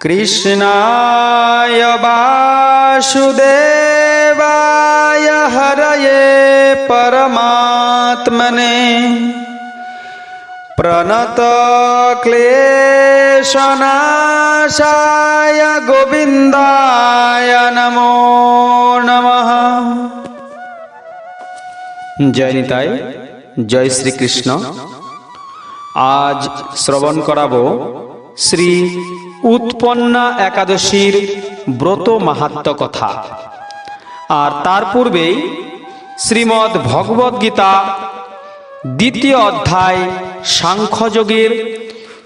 कृष्णाय वासुदेवाय हरये परमात्मने प्रणतक्लेशनाशाय गोविन्दाय नमो नमः জয় নিতাই জয় শ্রীকৃষ্ণ আজ শ্রবণ করাবো শ্রী উৎপন্না একাদশীর ব্রত মাহাত্ম কথা। আর তার পূর্বেই শ্রীমদ্ ভগবদ গীতা দ্বিতীয় অধ্যায় সাংখ্যযোগের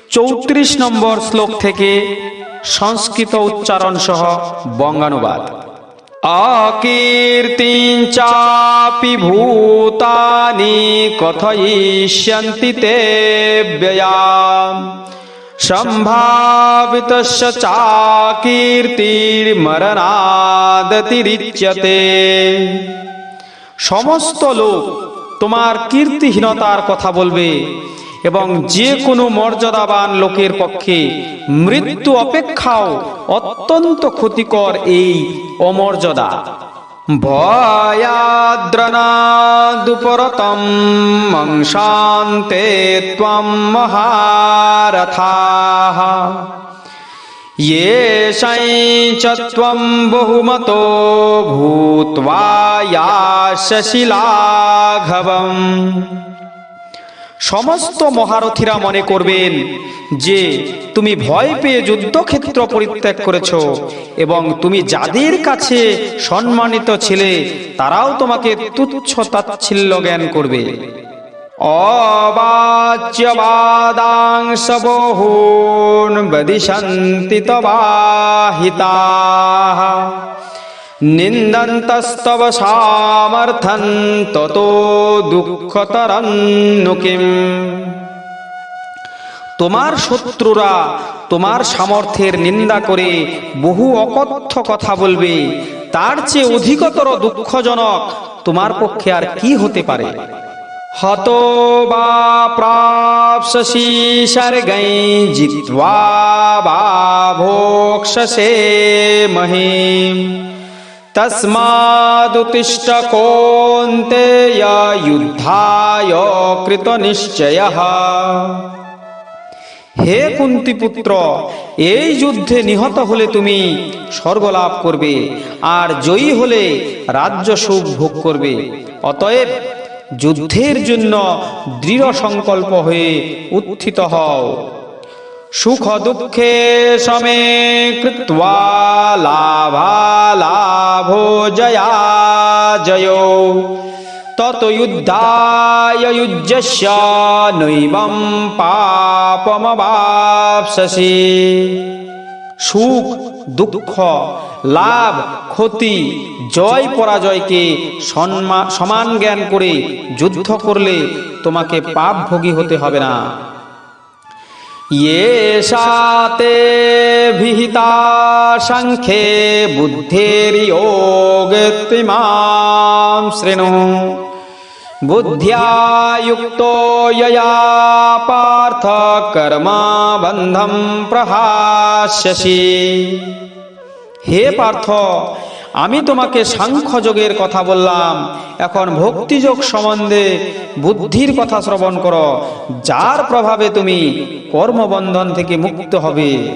চৌত্রিশ নম্বর শ্লোক থেকে সংস্কৃত উচ্চারণ সহ বঙ্গানুবাদ। অকীর্তিঞ্চাপি ভূতানি কথয়িষ্যন্তি তে ব্যয়াম। সম্ভাবিতস্য চাকীর্তির্মরণাদতিরিচ্যতে সমস্ত লোক তোমার কীর্তিহীনতার কথা বলবে এবং যে কোনো মর্যাদাবান লোকের পক্ষে মৃত্যু অপেক্ষাও অত্যন্ত ক্ষতিকর এই অমর্যাদা। भयाद्रनादुपरतं मंशाते त्वं महारथाः। ये शञ्च त्वं या भूत्वा সমস্ত মহারথীরা মনে করবেন যে তুমি ভয় পেয়ে যুদ্ধক্ষেত্র পরিত্যাগ করেছ এবং তুমি যাদের কাছে সম্মানিত ছিলে, তারাও তোমাকে তুচ্ছ তাচ্ছিল্য জ্ঞান করবে। অবাচ্যবাদাংশ বহুন বদিশন্তি তবাহিতাः নিন্দন্তস্তব সামর্থন তত দুঃখতরন্নু কিম তোমার শত্রুরা তোমার সামর্থ্যের নিন্দা করে বহু অকথ্য কথা বলবে, তার চেয়ে অধিকতর দুঃখজনক তোমার পক্ষে আর কি হতে পারে? হত বা প্রাপসি সর্গৈ জিত্বা বা ভোক্ষসে মহিম। তস্মাদুতিষ্ঠ কৌন্তেয় যুদ্ধায় কৃত নিশ্চয় হে কুন্তিপুত্র এই যুদ্ধে নিহত হলে তুমি স্বর্গলাভ করবে, আর জয়ী হলে রাজ্য সুখ ভোগ করবে। অতএব যুদ্ধের জন্য দৃঢ় সংকল্প হয়ে উত্থিত হও। সুখ দুঃখে সমে কৃত্বা লাভালাভো জয়া জয়। তত যুদ্ধায় যুজ্যস্য নৈবম পাপমবাপসি সুখ, দুঃখ, লাভ, ক্ষতি, জয়, পরাজয়কে সমান জ্ঞান করে যুদ্ধ করলে তোমাকে পাপ ভোগী হতে হবে না। ये शाते भीता शंखे बुद्धेर्योगतिमां शृणु। बुद्धिया युक्तो यया पार्थ कर्मा बंधम प्रहास्यसि। हे पार्थ আমি তোমাকে সাংখ্যযোগের কথা বললাম। এখন ভক্তিযোগ সম্বন্ধে বুদ্ধির কথা শ্রবণ করো, যার প্রভাবে তুমি কর্মবন্ধন থেকে মুক্ত হবে।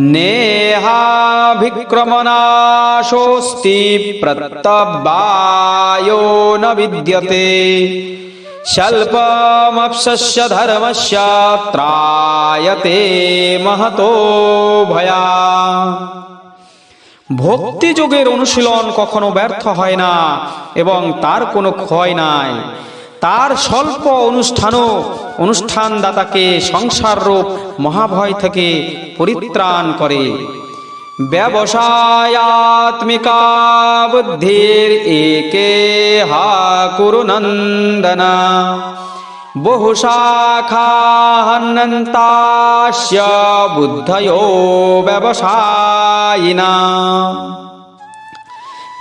নেহা নেহাভিক্রমণাশোস্তি প্রত্যবায়ো ন বিদ্যতে। স্বল্পমপ্সস্য ধর্মস্য ত্রায়তে মহতো ভয়া। ভক্তি যোগের অনুশীলন কখনো ব্যর্থ হয় না এবং তার কোনো ক্ষয় নাই। তার স্বল্প অনুষ্ঠানও অনুষ্ঠানদাতাকে সংসার রূপ মহাভয় থেকে পরিত্রাণ করে। ব্যবসায়াত্মিকা বুদ্ধির একে হা কুরু নন্দনা। বহুশাখাহন্নন্তাস্য বুদ্ধয়ো ব্যবসায়িনা।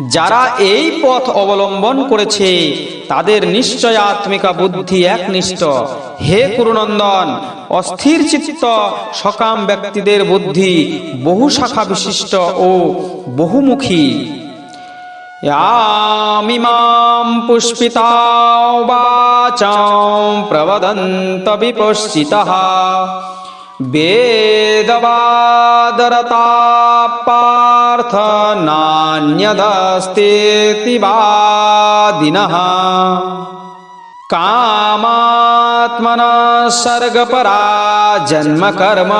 যারা এই পথ অবলম্বন করেছে, তাদের নিশ্চয় আত্মিকা বুদ্ধি একনিষ্ঠ। হে কুরুনন্দন অস্থির চিত্ত সকাম ব্যক্তিদের বুদ্ধি বহু শাখা বিশিষ্ট ও বহুমুখী। यामिमां पुष्पितां वाचां प्रवदन्त विपश्चितः वेदवादरता पार्थ नान्यदस्तीति वादिनः कामात्मना सर्गपरा जन्मकर्मफलप्रदा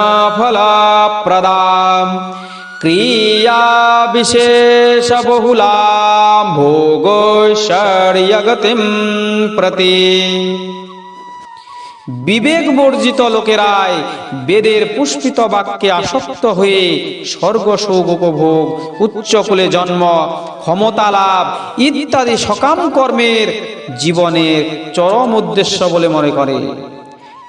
ক্রিয়া বিশেষ বহুলাম ভোগৈশ্বর্যগতিম প্রতি। বিবেক বর্জিত লোকেরাই বেদের পুষ্পিত বাক্যে আসক্ত হয়ে স্বর্গ সৌগ উপভোগ, উচ্চকুলে জন্ম, ক্ষমতা লাভ ইত্যাদি সকাম কর্মের জীবনের চরম উদ্দেশ্য বলে মনে করে।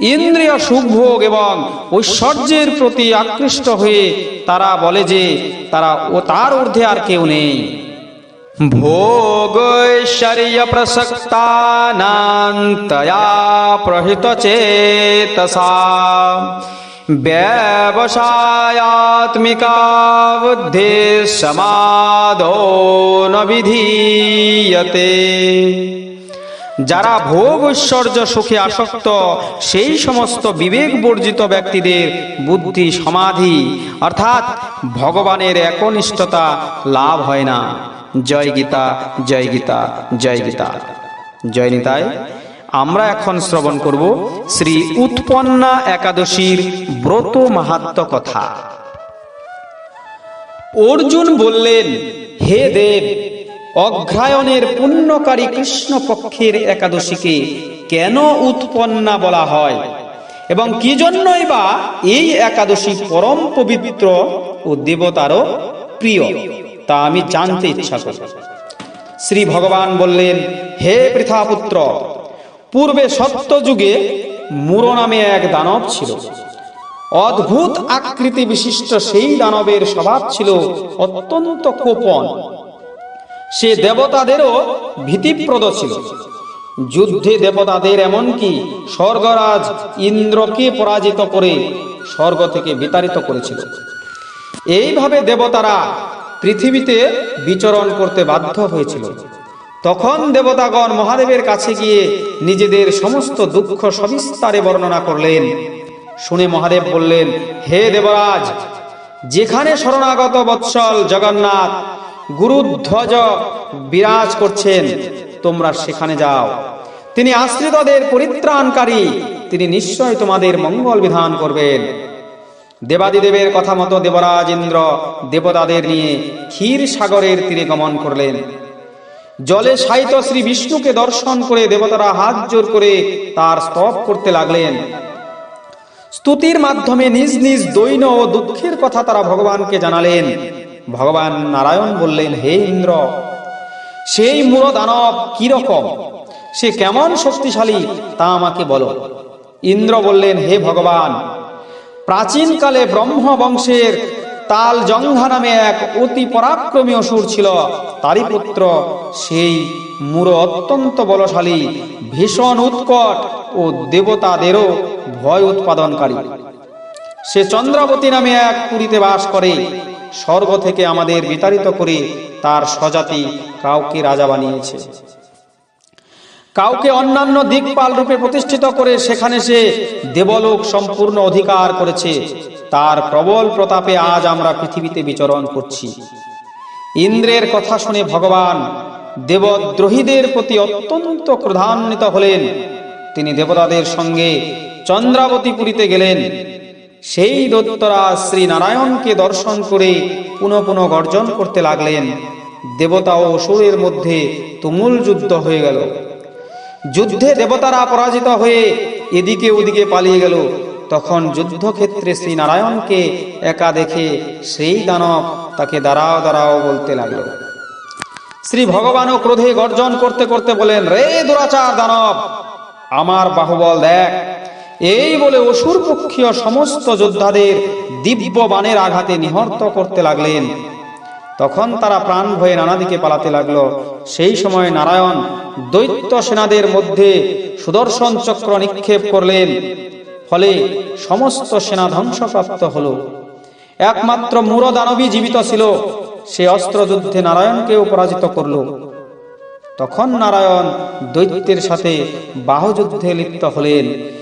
ইন্দ্রিয় সুখভোগ এবং ঐশ্বর্যের প্রতি আকৃষ্ট হয়ে তারা বলে যে তারা ও তার ঊর্ধ্বে আর কেউ নেই। ভোগৈশ্বর্য প্রসক্তানান্তয়া প্রহিত চেতসা ব্যবসায়াত্মিকা বুদ্ধি সমাদো ন বিধীয়তে যারা ভোগ ঐশ্বর্য সুখে আসক্ত, সেই সমস্ত বিবেক বর্জিত ব্যক্তিদের বুদ্ধি সমাধি, অর্থাৎ ভগবানের একনিষ্ঠতা লাভ হয় না। জয় গীতা জয় গীতা জয় গীতা। জয় আমরা এখন শ্রবণ করব শ্রী উৎপন্না একাদশীর ব্রত মাহাত্ম কথা। অর্জুন বললেন, হে দেব অঘ্রায়ণের পুণ্যকারী কৃষ্ণ পক্ষের একাদশীকে কেন উৎপন্না বলা হয়? এবং কি জন্যই বা এই একাদশী পরম পবিত্র ও দেবতারও প্রিয়? তা আমি জানতে ইচ্ছা করি। শ্রী ভগবান বললেন, হে পৃথাপুত্র, পূর্বে সত্য যুগে মুর নামে এক দানব ছিল। অদ্ভুত আকৃতি বিশিষ্ট সেই দানবের স্বভাব ছিল অত্যন্ত কোপন। সে দেবতাদেরও ভীতিপ্রদ ছিল যুদ্ধে দেবতাদের এমনকি স্বর্গরাজ ইন্দ্রকে পরাজিত করে স্বর্গ থেকে বিতাড়িত করেছিল। এইভাবে দেবতারা পৃথিবীতে বিচরণ করতে বাধ্য হয়েছিল। তখন দেবতাগণ মহাদেবের কাছে গিয়ে নিজেদের সমস্ত দুঃখ সবিস্তারে বর্ণনা করলেন। শুনে মহাদেব বললেন, হে দেবরাজ, যেখানে শরণাগত বৎসল জগন্নাথ গুরুধ্বজ বিরাজ করছেন, তোমরা সেখানে যাও। তিনি আশ্রিতদের পরিত্রাণকারী, তিনি নিশ্চয় তোমাদের মঙ্গল বিধান করবেন। দেবাদিদেবের কথা মতো দেবরাজ ইন্দ্র দেবতাদের নিয়ে ক্ষীর সাগরের তীরে গমন করলেন। জলে সাহিত শ্রী বিষ্ণুকে দর্শন করে দেবতারা হাত জোর করে তার স্তব করতে লাগলেন। স্তুতির মাধ্যমে নিজ নিজ দৈন ও দুঃখের কথা তারা ভগবানকে জানালেন। ভগবান নারায়ণ বললেন, হে ইন্দ্র, সেই মূল দানব কীরকম সে কেমন শক্তিশালী তা আমাকে বলো। ইন্দ্র বললেন, হে ভগবান, প্রাচীনকালে ব্রহ্ম বংশের তাল জঙ্ঘা নামে এক অতি পরাক্রমী অসুর ছিল। তারই পুত্র সেই মূর অত্যন্ত বলশালী, ভীষণ উৎকট ও দেবতাদেরও ভয় উৎপাদনকারী। সে চন্দ্রাবতী নামে এক পুরীতে বাস করে। স্বর্গ থেকে আমাদের বিতাড়িত করে তার স্বজাতি কাউকে রাজা বানিয়েছে। কাউকে অন্যান্য দিকপাল রূপে প্রতিষ্ঠিত করে সেখানে সে দেবলোক সম্পূর্ণ অধিকার করেছে। তার প্রবল প্রতাপে আজ আমরা পৃথিবীতে বিচরণ করছি। ইন্দ্রের কথা শুনে ভগবান দেবদ্রোহীদের প্রতি অত্যন্ত ক্রধান্বিত হলেন। তিনি দেবতাদের সঙ্গে চন্দ্রাবতীপুরীতে গেলেন। সেই দত্তরা শ্রী নারায়ণকে দর্শন করে পুনঃ পুনঃ গর্জন করতে লাগলেন। দেবতা ও অসুরের মধ্যে তুমুল যুদ্ধ হয়ে গেল। যুদ্ধে দেবতারা পরাজিত হয়ে এদিকে ওদিকে পালিয়ে গেল। তখন যুদ্ধক্ষেত্রে শ্রী নারায়ণকে একা দেখে সেই দানব তাকে দাঁড়াও দাঁড়াও বলতে লাগল। শ্রী ভগবানও ক্রোধে গর্জন করতে করতে বলেন, রে দুরাচার দানব, আমার বাহুবল দেখ এই বলে অসুর পক্ষীয় সমস্ত যোদ্ধাদের দিব্য বাণের আঘাতে নিহত করতে লাগলেন। তখন তারা প্রাণ ভয়ে নানা দিকে পালাতে লাগল। সেই সময় নারায়ণ দৈত্য সেনাদের মধ্যে সুদর্শন চক্র নিক্ষেপ করলেন। ফলে সমস্ত সেনা ধ্বংসপ্রাপ্ত হল। একমাত্র মূর দানবী জীবিত ছিল। সে অস্ত্রযুদ্ধে নারায়ণকেও পরাজিত করল। তখন নারায়ণ দৈত্যের সাথে বাহুযুদ্ধে লিপ্ত হলেন।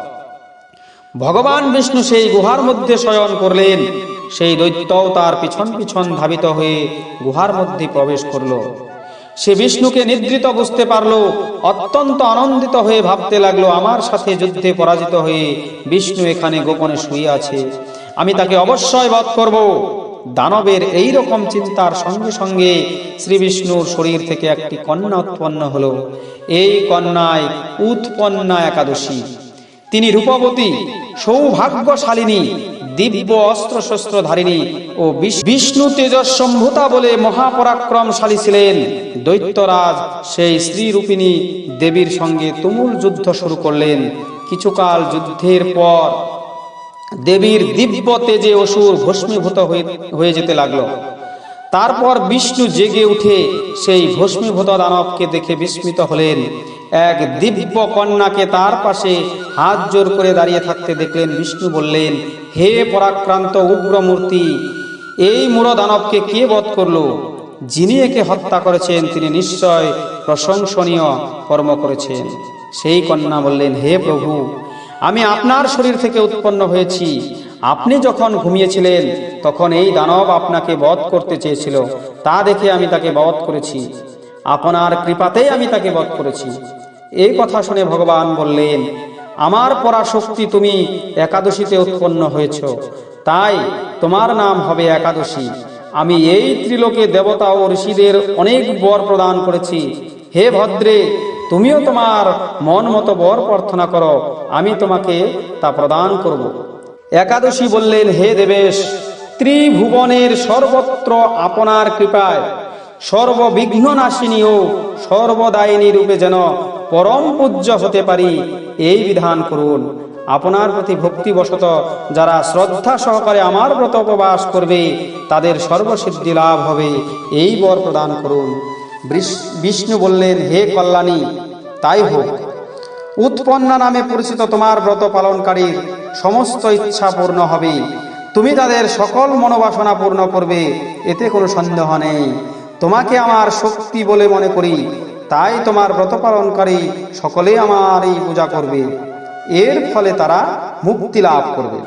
ভগবান বিষ্ণু সেই গুহার মধ্যে শয়ন করলেন। সেই দৈত্যও তার পিছন পিছন ধাবিত হয়ে গুহার মধ্যে প্রবেশ করল। সে বিষ্ণুকে নিদ্রিত বুঝতে পারল, অত্যন্ত আনন্দিত হয়ে ভাবতে লাগল, আমার সাথে যুদ্ধে পরাজিত হয়ে বিষ্ণু এখানে গোপনে শুয়ে আছে। আমি তাকে অবশ্যই বধ করব। দানবের এই রকম চিন্তার সঙ্গে সঙ্গে শ্রী বিষ্ণুর শরীর থেকে একটি কন্যা উৎপন্ন হলো। এই কন্যায় উৎপন্না একাদশী। তিনি রূপবতী, সৌভাগ্যশালিনী দিব্য অস্ত্র শস্ত্র ধারিণী ও বিষ্ণু তেজস্বম্ভূতা বলে মহাপরাক্রমশালী ছিলেন। দৈত্যরাজ সেই শ্রীরূপিণী দেবীর সঙ্গে তুমুল যুদ্ধ শুরু করলেন। কিছুকাল যুদ্ধের পর দেবীর দিব্য তেজে অসুর ভস্মীভূত হয়ে যেতে লাগল। তারপর বিষ্ণু জেগে উঠে সেই ভস্মীভূত দানবকে দেখে বিস্মিত হলেন। এক দিব্য কন্যাকে তার পাশে হাত জোর করে দাঁড়িয়ে থাকতে দেখলেন বিষ্ণু বললেন, হে পরাক্রান্ত উগ্রমূর্তি, এই মূঢ় দানবকে কে বধ করল? যিনি একে হত্যা করেছেন, তিনি নিশ্চয় প্রশংসনীয় কর্ম করেছেন। সেই কন্যা বললেন, হে প্রভু, আমি আপনার শরীর থেকে উৎপন্ন হয়েছি। আপনি যখন ঘুমিয়েছিলেন, তখন এই দানব আপনাকে বধ করতে চেয়েছিল। তা দেখে আমি তাকে বধ করেছি। আপনার কৃপাতেই আমি তাকে বধ করেছি। এই কথা শুনে ভগবান বললেন, আমার পরাশক্তি তুমি একাদশীতে উৎপন্ন হয়েছ। তাই তোমার নাম হবে একাদশী। আমি এই ত্রিলোকে দেবতা ও ঋষিদের অনেক বর প্রদান করেছি। হে ভদ্রে, তুমিও তোমার মন মতো বর প্রার্থনা করো, আমি তোমাকে তা প্রদান করব। একাদশী বললেন, হে দেবেশ, ত্রিভুবনের সর্বত্র আপনার কৃপায় সর্ববিঘ্ন নাশিনী ও সর্বদায়িনী রূপে যেন পরম পূজ্য হতে পারি, এই বিধান করুন। আপনার প্রতি ভক্তিবশত যারা শ্রদ্ধা সহকারে আমার ব্রত উপবাস করবে, তাদের সর্বসিদ্ধি লাভ হবে, এই বর প্রদান করুন। বৃষ- বিষ্ণু বললেন, হে কল্যাণী, তাই হোক। উৎপন্না নামে পরিচিত তোমার ব্রত পালনকারীর সমস্ত ইচ্ছা পূর্ণ হবে। তুমি তাদের সকল মনোবাসনা পূর্ণ করবে, এতে কোনো সন্দেহ নেই। তোমাকে আমার শক্তি বলে মনে করি। তাই তোমার ব্রত পালনকারী সকলে আমার এই পূজা করবে। এর ফলে তারা মুক্তি লাভ করবে।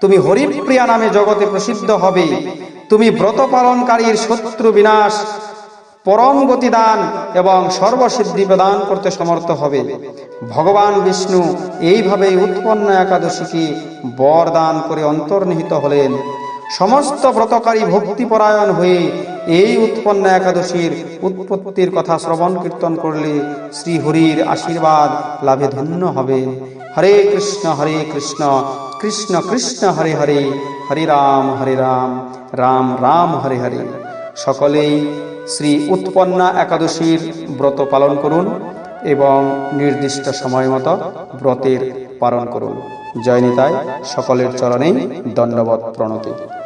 তুমি হরিপ্রিয়া নামে জগতে প্রসিদ্ধ হবে। তুমি ব্রত পালনকারীর শত্রু বিনাশ, পরম গতিদান এবং সর্বসিদ্ধি প্রদান করতে সমর্থ হবে। ভগবান বিষ্ণু এইভাবেই উৎপন্ন একাদশীকে বর দান করে অন্তর্নিহিত হলেন। সমস্ত ব্রতকারী ভক্তিপরায়ণ হয়ে এই উৎপন্ন একাদশীর উৎপত্তির কথা শ্রবণ কীর্তন করলে শ্রী হরির আশীর্বাদ লাভে ধন্য হবে। হরে কৃষ্ণ হরে কৃষ্ণ কৃষ্ণ কৃষ্ণ, হরে হরে হরে রাম হরে রাম রাম রাম, হরে হরে। সকলেই শ্রী উৎপন্না একাদশীর ব্রত পালন করুন এবং নির্দিষ্ট সময় মতো ব্রতের পালন করুন। জয় নিতাই, সকলের চরণেই দণ্ডবত প্রণতি।